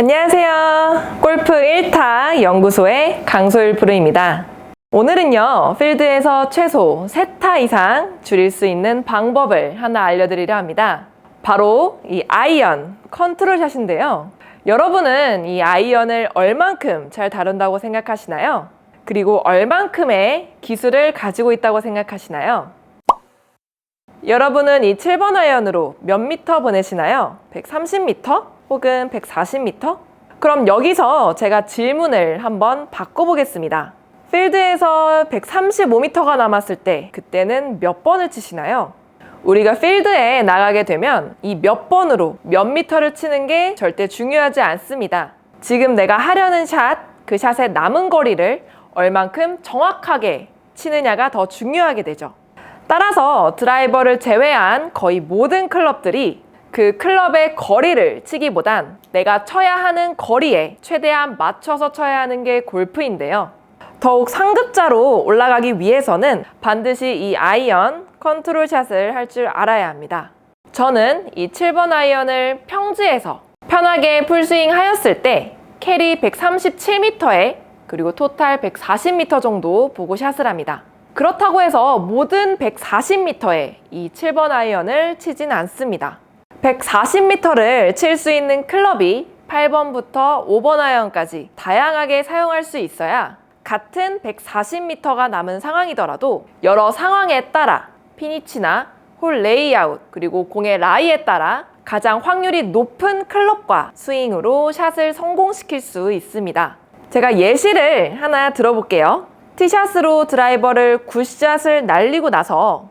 안녕하세요. 골프 1타 연구소의 강소일 프로입니다. 오늘은요, 필드에서 최소 3타 이상 줄일 수 있는 방법을 하나 알려드리려 합니다. 바로 이 아이언 컨트롤 샷인데요. 여러분은 이 아이언을 얼만큼 잘 다룬다고 생각하시나요? 그리고 얼만큼의 기술을 가지고 있다고 생각하시나요? 여러분은 이 7번 아이언으로 몇 미터 보내시나요? 130m 혹은 140m? 그럼 여기서 제가 질문을 한번 바꿔보겠습니다. 필드에서 135m가 남았을 때 그때는 몇 번을 치시나요? 우리가 필드에 나가게 되면 이 몇 번으로 몇 미터를 치는 게 절대 중요하지 않습니다. 지금 내가 하려는 샷, 그 샷의 남은 거리를 얼만큼 정확하게 치느냐가 더 중요하게 되죠. 따라서 드라이버를 제외한 거의 모든 클럽들이 그 클럽의 거리를 치기보단 내가 쳐야 하는 거리에 최대한 맞춰서 쳐야 하는 게 골프인데요. 더욱 상급자로 올라가기 위해서는 반드시 이 아이언 컨트롤 샷을 할 줄 알아야 합니다. 저는 이 7번 아이언을 평지에서 편하게 풀스윙 하였을 때 캐리 137m에 그리고 토탈 140m 정도 보고 샷을 합니다. 그렇다고 해서 모든 140m에 이 7번 아이언을 치진 않습니다. 140m를 칠 수 있는 클럽이 8번부터 5번 아이언까지 다양하게 사용할 수 있어야 같은 140m가 남은 상황이더라도 여러 상황에 따라 피니치나 홀 레이아웃 그리고 공의 라이에 따라 가장 확률이 높은 클럽과 스윙으로 샷을 성공시킬 수 있습니다. 제가 예시를 하나 들어볼게요. 티샷으로 드라이버를 굿샷을 날리고 나서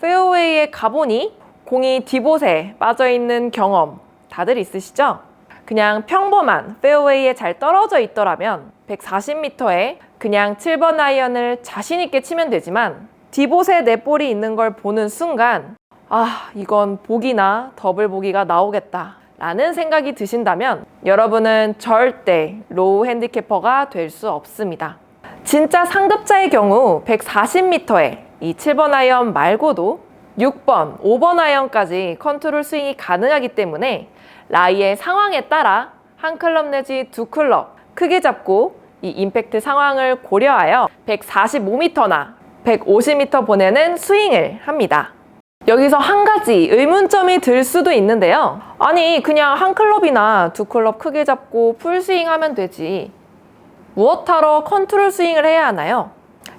페어웨이에 가보니 공이 디봇에 빠져있는 경험 다들 있으시죠? 그냥 평범한 페어웨이에 잘 떨어져 있더라면 140m에 그냥 7번 아이언을 자신있게 치면 되지만 디봇에 내 볼이 있는 걸 보는 순간 아, 이건 보기나 더블 보기가 나오겠다. 라는 생각이 드신다면 여러분은 절대 로우 핸디캐퍼가 될 수 없습니다. 진짜 상급자의 경우 140m에 이 7번 아이언 말고도 6번, 5번 아이언까지 컨트롤 스윙이 가능하기 때문에 라이의 상황에 따라 한 클럽 내지 두 클럽 크게 잡고 이 임팩트 상황을 고려하여 145m나 150m 보내는 스윙을 합니다. 여기서 한 가지 의문점이 들 수도 있는데요. 아니, 그냥 한 클럽이나 두 클럽 크게 잡고 풀스윙 하면 되지. 무엇하러 컨트롤 스윙을 해야 하나요?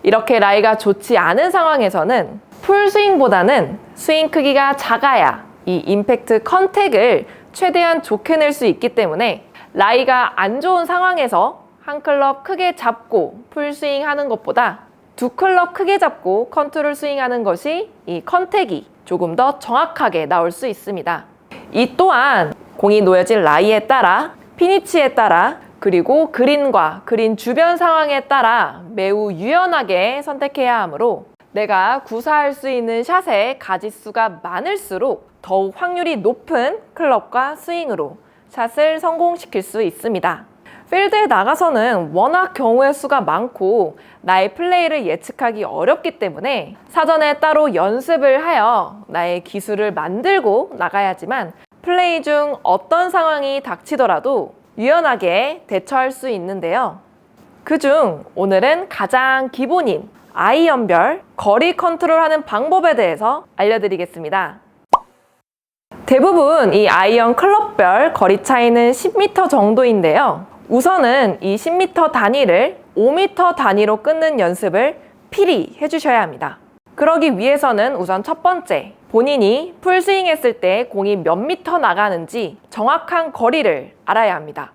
이렇게 라이가 좋지 않은 상황에서는 풀 스윙보다는 스윙 크기가 작아야 이 임팩트 컨택을 최대한 좋게 낼 수 있기 때문에 라이가 안 좋은 상황에서 한 클럽 크게 잡고 풀 스윙 하는 것보다 두 클럽 크게 잡고 컨트롤 스윙 하는 것이 이 컨택이 조금 더 정확하게 나올 수 있습니다. 이 또한 공이 놓여진 라이에 따라 피니치에 따라 그리고 그린과 그린 주변 상황에 따라 매우 유연하게 선택해야 하므로 내가 구사할 수 있는 샷의 가지수가 많을수록 더욱 확률이 높은 클럽과 스윙으로 샷을 성공시킬 수 있습니다. 필드에 나가서는 워낙 경우의 수가 많고 나의 플레이를 예측하기 어렵기 때문에 사전에 따로 연습을 하여 나의 기술을 만들고 나가야지만 플레이 중 어떤 상황이 닥치더라도 유연하게 대처할 수 있는데요. 그중 오늘은 가장 기본인 아이언별 거리 컨트롤하는 방법에 대해서 알려드리겠습니다. 대부분 이 아이언 클럽별 거리 차이는 10m 정도인데요. 우선은 이 10m 단위를 5m 단위로 끊는 연습을 필히 해주셔야 합니다. 그러기 위해서는 우선 첫 번째, 본인이 풀스윙 했을 때 공이 몇 미터 나가는지 정확한 거리를 알아야 합니다.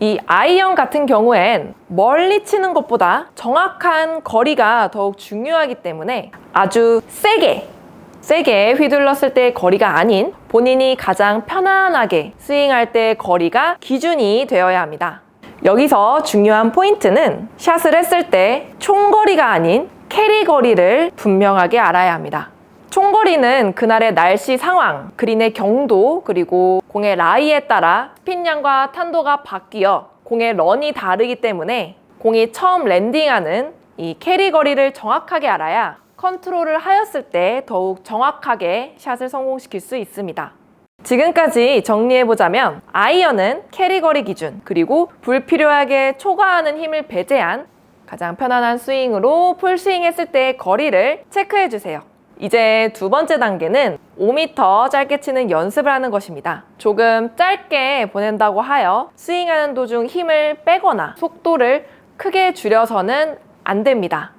이 아이언 같은 경우엔 멀리 치는 것보다 정확한 거리가 더욱 중요하기 때문에 아주 세게 세게 휘둘렀을 때의 거리가 아닌 본인이 가장 편안하게 스윙할 때의 거리가 기준이 되어야 합니다. 여기서 중요한 포인트는 샷을 했을 때 총거리가 아닌 캐리 거리를 분명하게 알아야 합니다. 총거리는 그날의 날씨 상황, 그린의 경도, 그리고 공의 라이에 따라 스핀량과 탄도가 바뀌어 공의 런이 다르기 때문에 공이 처음 랜딩하는 이 캐리 거리를 정확하게 알아야 컨트롤을 하였을 때 더욱 정확하게 샷을 성공시킬 수 있습니다. 지금까지 정리해보자면 아이언은 캐리 거리 기준 그리고 불필요하게 초과하는 힘을 배제한 가장 편안한 스윙으로 풀스윙 했을 때의 거리를 체크해주세요. 이제 두 번째 단계는 5m 짧게 치는 연습을 하는 것입니다. 조금 짧게 보낸다고 하여 스윙하는 도중 힘을 빼거나 속도를 크게 줄여서는 안 됩니다.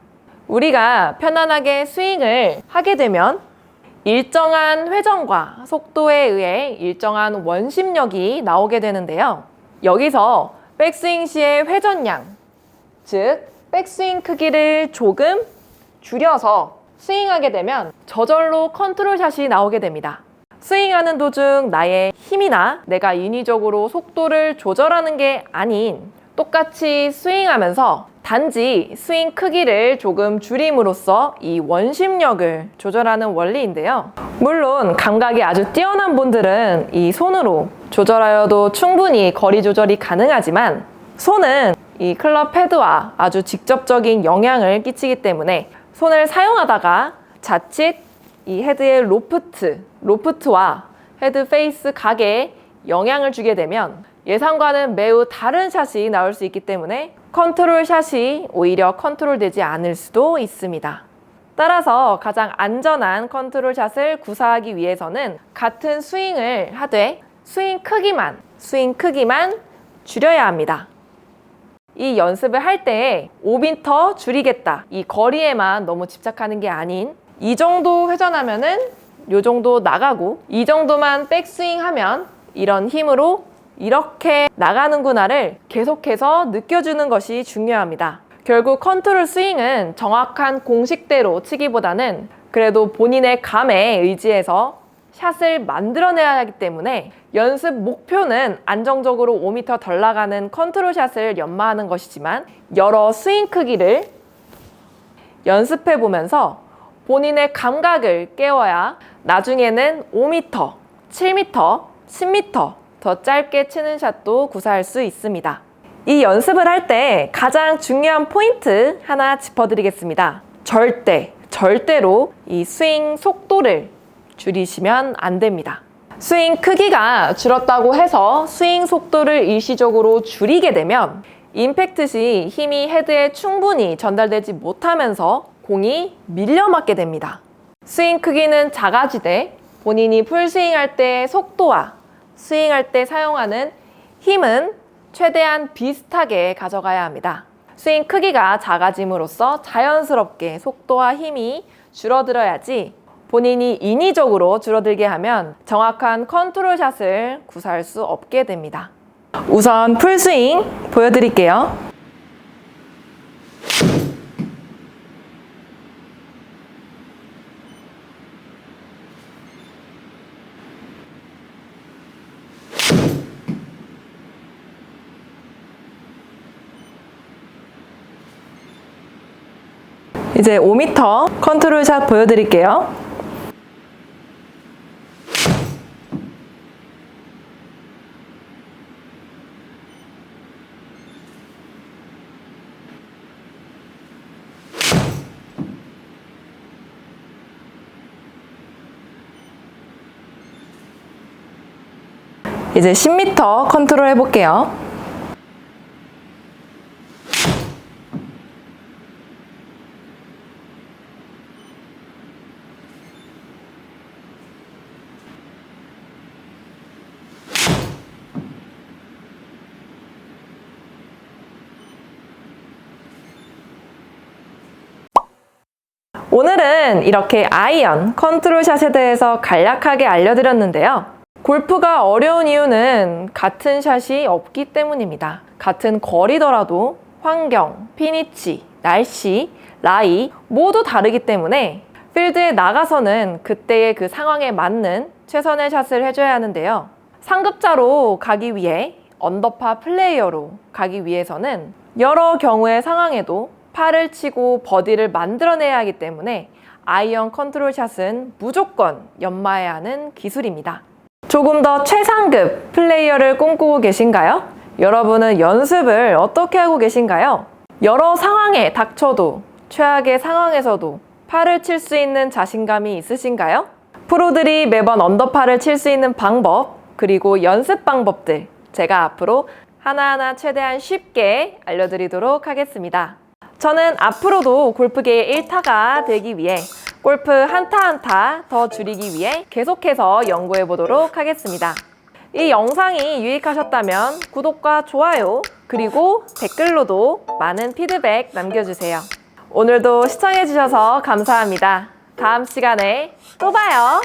우리가 편안하게 스윙을 하게 되면 일정한 회전과 속도에 의해 일정한 원심력이 나오게 되는데요. 여기서 백스윙 시의 회전량, 즉 백스윙 크기를 조금 줄여서 스윙하게 되면 저절로 컨트롤 샷이 나오게 됩니다. 스윙하는 도중 나의 힘이나 내가 인위적으로 속도를 조절하는 게 아닌 똑같이 스윙하면서 단지 스윙 크기를 조금 줄임으로써 이 원심력을 조절하는 원리인데요. 물론 감각이 아주 뛰어난 분들은 이 손으로 조절하여도 충분히 거리 조절이 가능하지만 손은 이 클럽 패드와 아주 직접적인 영향을 끼치기 때문에 손을 사용하다가 자칫 이 헤드의 로프트, 로프트와 헤드 페이스 각에 영향을 주게 되면 예상과는 매우 다른 샷이 나올 수 있기 때문에 컨트롤 샷이 오히려 컨트롤 되지 않을 수도 있습니다. 따라서 가장 안전한 컨트롤 샷을 구사하기 위해서는 같은 스윙을 하되 스윙 크기만, 스윙 크기만 줄여야 합니다. 이 연습을 할때 5m 줄이겠다. 이 거리에만 너무 집착하는 게 아닌 이 정도 회전하면은 요 정도 나가고 이 정도만 백스윙 하면 이런 힘으로 이렇게 나가는구나를 계속해서 느껴주는 것이 중요합니다. 결국 컨트롤 스윙은 정확한 공식대로 치기보다는 그래도 본인의 감에 의지해서 샷을 만들어내야 하기 때문에 연습 목표는 안정적으로 5m 덜 나가는 컨트롤 샷을 연마하는 것이지만 여러 스윙 크기를 연습해 보면서 본인의 감각을 깨워야 나중에는 5m, 7m, 10m 더 짧게 치는 샷도 구사할 수 있습니다. 이 연습을 할 때 가장 중요한 포인트 하나 짚어드리겠습니다. 절대, 절대로 이 스윙 속도를 줄이시면 안 됩니다. 스윙 크기가 줄었다고 해서 스윙 속도를 일시적으로 줄이게 되면 임팩트 시 힘이 헤드에 충분히 전달되지 못하면서 공이 밀려 맞게 됩니다. 스윙 크기는 작아지되 본인이 풀스윙 할 때의 속도와 스윙할 때 사용하는 힘은 최대한 비슷하게 가져가야 합니다. 스윙 크기가 작아짐으로써 자연스럽게 속도와 힘이 줄어들어야지 본인이 인위적으로 줄어들게 하면 정확한 컨트롤 샷을 구사할 수 없게 됩니다. 우선 풀스윙 보여드릴게요. 이제 5m 컨트롤 샷 보여드릴게요. 이제 10m 컨트롤 해볼게요. 오늘은 이렇게 아이언 컨트롤샷에 대해서 간략하게 알려드렸는데요. 골프가 어려운 이유는 같은 샷이 없기 때문입니다. 같은 거리더라도 환경, 피니치, 날씨, 라이 모두 다르기 때문에 필드에 나가서는 그때의 그 상황에 맞는 최선의 샷을 해줘야 하는데요. 상급자로 가기 위해 언더파 플레이어로 가기 위해서는 여러 경우의 상황에도 팔을 치고 버디를 만들어내야 하기 때문에 아이언 컨트롤 샷은 무조건 연마해야 하는 기술입니다. 조금 더 최상급 플레이어를 꿈꾸고 계신가요? 여러분은 연습을 어떻게 하고 계신가요? 여러 상황에 닥쳐도 최악의 상황에서도 팔을 칠 수 있는 자신감이 있으신가요? 프로들이 매번 언더파를 칠 수 있는 방법, 그리고 연습 방법들 제가 앞으로 하나하나 최대한 쉽게 알려드리도록 하겠습니다. 저는 앞으로도 골프계의 일타가 되기 위해 골프 한타 한타 더 줄이기 위해 계속해서 연구해 보도록 하겠습니다. 이 영상이 유익하셨다면 구독과 좋아요 그리고 댓글로도 많은 피드백 남겨주세요. 오늘도 시청해주셔서 감사합니다. 다음 시간에 또 봐요.